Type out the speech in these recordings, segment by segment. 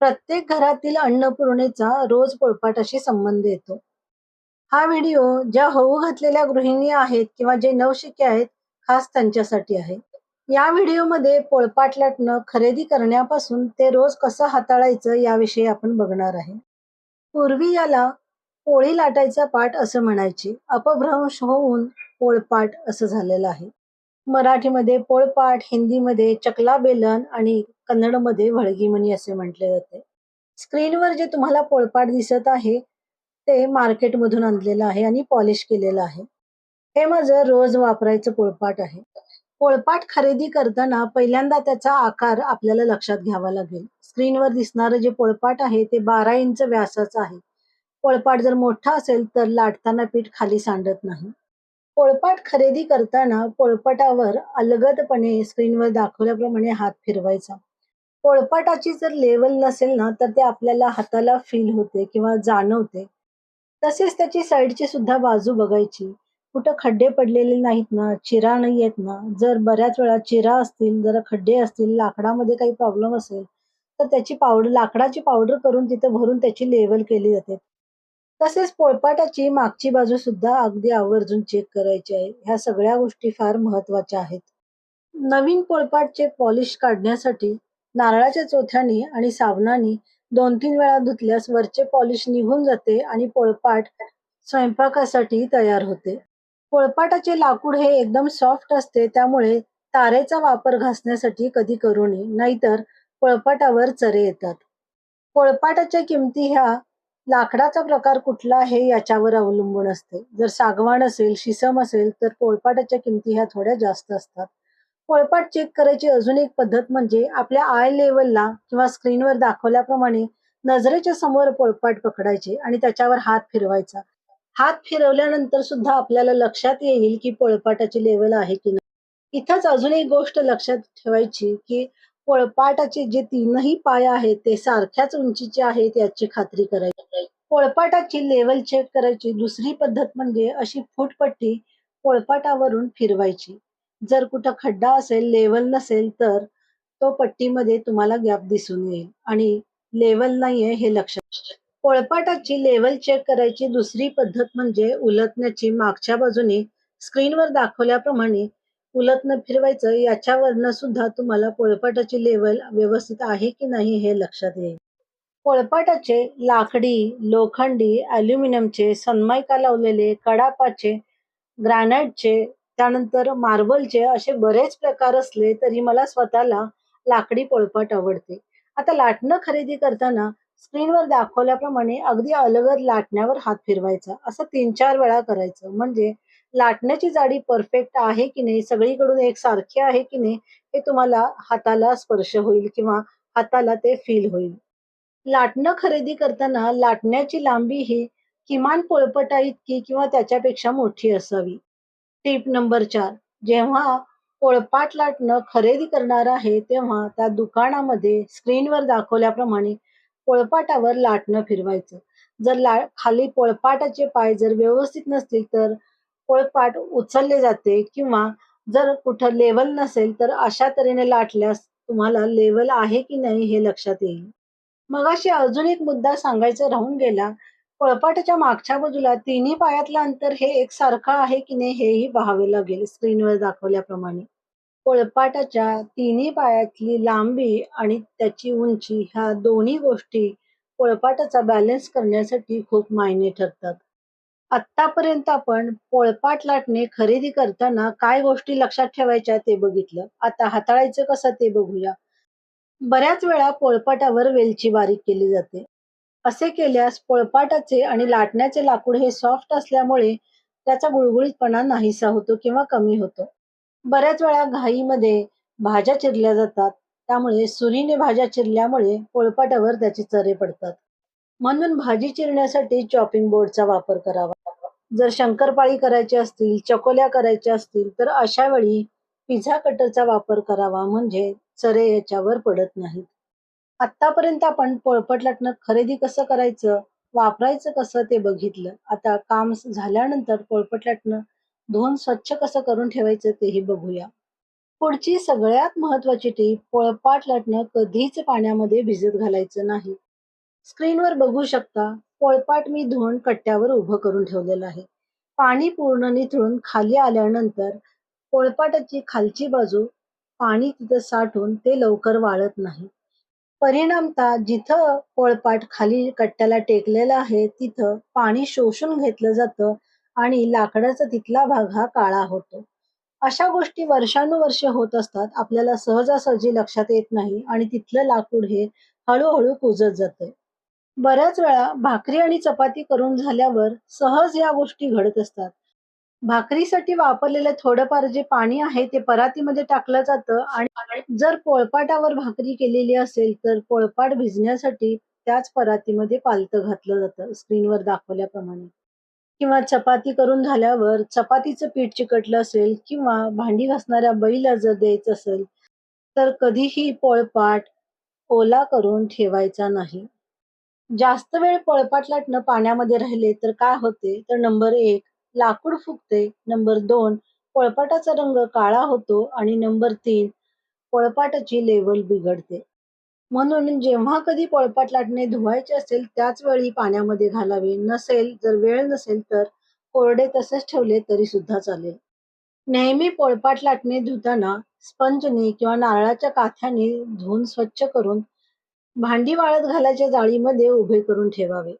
प्रत्येक घरातील अन्नपूर्णेचा रोज पोळपाटाशी संबंध येतो. हा व्हिडिओ ज्या होऊ घातलेल्या गृहिणी आहेत किंवा जे नवशिके आहेत, खास त्यांच्यासाठी आहे. या व्हिडिओमध्ये पोळपाट लाटणं खरेदी करण्यापासून ते रोज कसं हाताळायचं याविषयी आपण बघणार आहे. पूर्वी याला पोळी लाटायचा पाट असं म्हणायचे. अपभ्रंश होऊन पोळपाट असं झालेलं आहे. मराठीमध्ये पोळपाट, हिंदीमध्ये चकला बेलन आणि कन्नडमध्ये वळगीमणी असे म्हटले जाते. स्क्रीनवर जे तुम्हाला पोळपाट दिसत आहे ते मार्केटमधून आणलेलं आहे आणि पॉलिश केलेलं आहे. हे माझं रोज वापरायचं पोळपाट आहे. पोळपाट खरेदी करताना पहिल्यांदा त्याचा आकार आपल्याला लक्षात घ्यावा लागेल. स्क्रीनवर दिसणारं जे पोळपाट आहे ते बारा इंच व्यासाचं आहे. पोळपाट जर मोठा असेल तर लाटताना पीठ खाली सांडत नाही. पोळपाट खरेदी करताना पोळपाटावर अलगदपणे स्क्रीनवर दाखवल्याप्रमाणे हात फिरवायचा. पोळपाटाची जर लेवल नसेल ना तर ते आपल्याला हाताला फील होते किंवा जाणवते. तसेच त्याची साईडची सुद्धा बाजू बघायची. कुठं खड्डे पडलेले नाहीत ना, चिरा नाही आहेत ना. जर बऱ्याच वेळा चिरा असतील, जरा खड्डे असतील, लाकडामध्ये काही प्रॉब्लेम असेल तर त्याची पावडर लाकडाची पावडर करून तिथं भरून त्याची लेवल केली जाते. तसेच पोळपाटाची मागची बाजू सुद्धा अगदी आवर्जून चेक करायची आहे. ह्या सगळ्या गोष्टी फार महत्त्वाच्या आहेत. नवीन पोळपाटचे पॉलिश काढण्यासाठी नारळाच्या चोथ्याने आणि साबणाने दोन तीन वेळा धुतल्यास वरचे पॉलिश निघून जाते आणि पोळपाट स्वयंपाकासाठी तयार होते. पोळपाटाचे लाकूड हे एकदम सॉफ्ट असते त्यामुळे तारेचा वापर घासण्यासाठी कधी करू नये नाहीतर पोळपाटावर चरे येतात. पोळपाटाच्या किमती ह्या लाकडाचा प्रकार कुठला आहे याच्यावर अवलंबून असते. जर सागवान असेल, शिसम असेल तर पोळपाटाच्या किमती ह्या थोड्या जास्त असतात. पोळपाट चेक करायची अजून एक पद्धत म्हणजे आपल्या आय लेवलला किंवा स्क्रीनवर दाखवल्याप्रमाणे नजरेच्या समोर पोळपाट पकडायचे आणि त्याच्यावर हात फिरवायचा. हात फिरवल्यानंतर सुद्धा आपल्याला लक्षात येईल की पोळपाटाची लेवल आहे की नाही. इथंच अजून एक गोष्ट लक्षात ठेवायची की पोळपाटाचे जे तीनही पाय आहेत ते सारख्याच उंचीचे आहेत याची खात्री करायची. पोळपाटाची लेवल चेक करायची दुसरी पद्धत म्हणजे अशी फूटपट्टी पोळपाटावरून फिरवायची. जर कुठं खड्डा असेल, लेवल नसेल तर तो पट्टीमध्ये तुम्हाला गॅप दिसून येईल आणि लेवल नाहीये हे लक्षात पोळपाटाची लेवल चेक करायची दुसरी पद्धत म्हणजे उलटण्याची मागच्या बाजूने स्क्रीनवर दाखवल्याप्रमाणे उलटनं फिरवायचं याच्यावरनं सुद्धा तुम्हाला पोळपाटाची लेवल व्यवस्थित आहे की नाही हे लक्षात येईल. पोळपाटाचे लाकडी, लोखंडी, अॅल्युमिनियमचे, सनमायका लावलेले, कडापाचे, ग्रॅनाइटचे, त्यानंतर मार्बलचे असे बरेच प्रकार असले तरी मला स्वतःला लाकडी पोळपाट आवडते. आता लाटणं खरेदी करताना स्क्रीनवर दाखवल्याप्रमाणे अगदी अलगद लाटण्यावर हात फिरवायचा. असं तीन चार वेळा करायचं. म्हणजे लाटण्याची जाडी परफेक्ट आहे की नाही, सगळीकडून एक सारखी आहे की नाही हे तुम्हाला हाताला स्पर्श होईल किंवा हाताला ते फील होईल. लाटणं खरेदी करताना लाटण्याची लांबी ही किमान पोळपाटाइतकी किंवा त्याच्यापेक्षा मोठी असावी. टिप नंबर चार जेव्हा पोळपाट लाटणं खरेदी करणार आहे तेव्हा त्या दुकानामध्ये स्क्रीनवर दाखवल्याप्रमाणे पोळपाटावर लाटणं फिरवायचं. जर ला खाली पोळपाटाचे पाय जर व्यवस्थित नसतील तर पोळपाट उचलले जाते किंवा जर कुठं लेवल नसेल तर अशा तऱ्हेने लाटल्यास तुम्हाला लेवल आहे की नाही हे लक्षात येईल. मगाशी अजून एक मुद्दा सांगायचा राहून गेला. पोळपाटाच्या मागच्या बाजूला तिन्ही पायातलं अंतर हे एकसारखं आहे की नाही हेही पाहावे लागेल स्क्रीनवर दाखवल्याप्रमाणे. पोळपाटाच्या तिन्ही पायातली लांबी आणि त्याची उंची ह्या दोन्ही गोष्टी पोळपाटाचा बॅलन्स करण्यासाठी खूप मायने ठरतात. आत्तापर्यंत आपण पोळपाट लाटणे खरेदी करताना काय गोष्टी लक्षात ठेवायच्या ते बघितलं. आता हाताळायचं कसं ते बघूया. बऱ्याच वेळा पोळपाटावर वेलची बारीक केली जाते. असे केल्यास पोळपाटाचे आणि लाटण्याचे लाकूड हे सॉफ्ट असल्यामुळे त्याचा गुळगुळीतपणा नाहीसा होतो किंवा कमी होतो. बऱ्याच वेळा घाईमध्ये भाज्या चिरल्या जातात त्यामुळे सुरीने भाज्या चिरल्यामुळे पोळपाटावर त्याचे चरे पडतात. म्हणून भाजी चिरण्यासाठी चॉपिंग बोर्डचा वापर करावा. जर शंकरपाळी करायची असतील, चकोल्या करायच्या असतील तर अशा वेळी पिझ्झा कटरचा वापर करावा म्हणजे चरे याच्यावर पडत नाहीत. आत्तापर्यंत आपण पोळपट लाटणं खरेदी कसं करायचं, वापरायचं कसं ते बघितलं. आता काम झाल्यानंतर पोळपट लाटणं धुवून स्वच्छ कसं करून ठेवायचं तेही बघूया. पुढची सगळ्यात महत्वाची टीप पोळपाट लाटणं कधीच पाण्यामध्ये भिजत घालायचं नाही स्क्रीनवर बघू शकता पोळपाट मी धुवून कट्ट्यावर उभं करून ठेवलेलं आहे. पाणी पूर्ण निथळून खाली आल्यानंतर पोळपाटाची खालची बाजू पाणी तिथं साठून ते लवकर वाळत नाही. परिणामतः जिथं पोळपाट खाली कट्ट्याला टेकलेलं आहे तिथं पाणी शोषून घेतलं जातं आणि लाकडाचा तिथला भाग हा काळा होतो. अशा गोष्टी वर्षानुवर्षे होत असतात. आपल्याला सहजासहजी लक्षात येत नाही आणि तिथलं लाकूड हे हळूहळू कुजत जाते बऱ्याच वेळा भाकरी आणि चपाती करून झाल्यावर सहज या गोष्टी घडत असतात. भाकरीसाठी वापरलेलं थोडंफार जे पाणी आहे ते परातीमध्ये टाकलं जातं आणि जर पोळपाटावर भाकरी केलेली असेल तर पोळपाट भिजण्यासाठी त्याच परातीमध्ये पालतं घातलं जातं स्क्रीनवर दाखवल्याप्रमाणे. किंवा चपाती करून झाल्यावर चपातीचं पीठ चिकटलं असेल किंवा भांडी घासणाऱ्या बैला जर द्यायचं असेल तर कधीही पोळपाट ओला करून ठेवायचा नाही. जास्त वेळ पोळपाट लाटणं पाण्यामध्ये राहिले तर काय होते? तर नंबर एक लाकूड फुगते. नंबर दोन पोळपाटाचा रंग काळा होतो. आणि नंबर तीन पोळपाटाची लेवल बिघडते. म्हणून जेव्हा कधी पोळपाट लाटणे धुवायचे असेल त्याच वेळी पाण्यामध्ये घालावे. नसेल जर वेळ नसेल तर कोरडे तसेच ठेवले तरी सुद्धा चालेल. नेहमी पोळपाट लाटणे धुताना स्पंजने किंवा नारळाच्या काथ्याने धुवून स्वच्छ करून भांडी वाळत घालायच्या जाळीमध्ये उभे करून ठेवावे.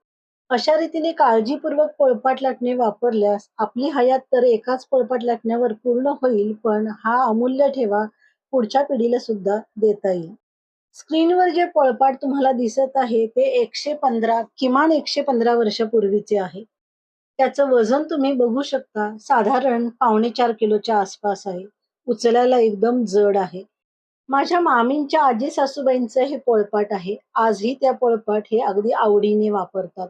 अशा रीतीने काळजीपूर्वक पोळपाट लाटणे वापरल्यास आपली हयात तर एकाच पोळपाट लाटण्यावर पूर्ण होईल पण हा अमूल्य ठेवा पुढच्या पिढीला सुद्धा देता येईल. स्क्रीनवर जे पोळपाट तुम्हाला दिसत आहे ते एकशे पंधरा किमान एकशे पंधरा वर्षापूर्वीचे आहे. त्याचं वजन तुम्ही बघू शकता. साधारण पावणे चार किलोच्या आसपास आहे. उचलायला एकदम जड आहे. माझ्या मामींच्या आजी सासूबाईंचं हे पोळपाट आहे. आजही त्या पोळपाट हे अगदी आवडीने वापरतात.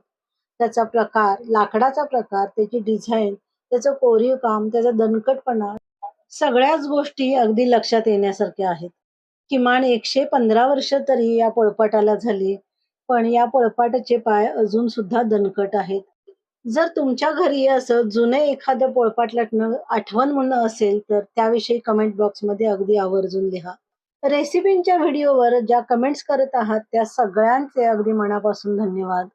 त्याचा प्रकार लाकडाचा प्रकार त्याची डिझाईन त्याचं कोरीव काम त्याचा दणकटपणा सगळ्याच गोष्टी अगदी लक्षात येण्यासारख्या आहेत. किमान एकशे पंधरा वर्ष तरी या पोळपाटाला झाली पण या पोळपाटाचे पाय अजून सुद्धा दणकट आहेत. जर तुमच्या घरी असं जुने एखादं पोळपाट लाटणं आठवण म्हणणं असेल तर त्याविषयी कमेंट बॉक्समध्ये अगदी आवर्जून लिहा. रेसिपींच्या व्हिडिओवर ज्या कमेंट्स करत आहात त्या सगळ्यांचे अगदी मनापासून धन्यवाद.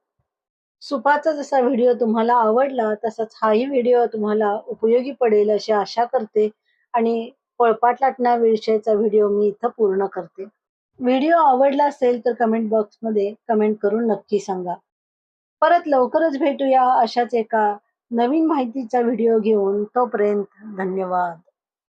सुपाचा जसा व्हिडिओ तुम्हाला आवडला तसाच हाही व्हिडिओ तुम्हाला उपयोगी पडेल अशी आशा करते आणि पोळपाट लाटण्याविषयीचा व्हिडिओ मी इथं पूर्ण करते. व्हिडिओ आवडला असेल तर कमेंट बॉक्समध्ये कमेंट करून नक्की सांगा. परत लवकरच भेटूया अशाच एका नवीन माहितीचा व्हिडिओ घेऊन. तोपर्यंत धन्यवाद.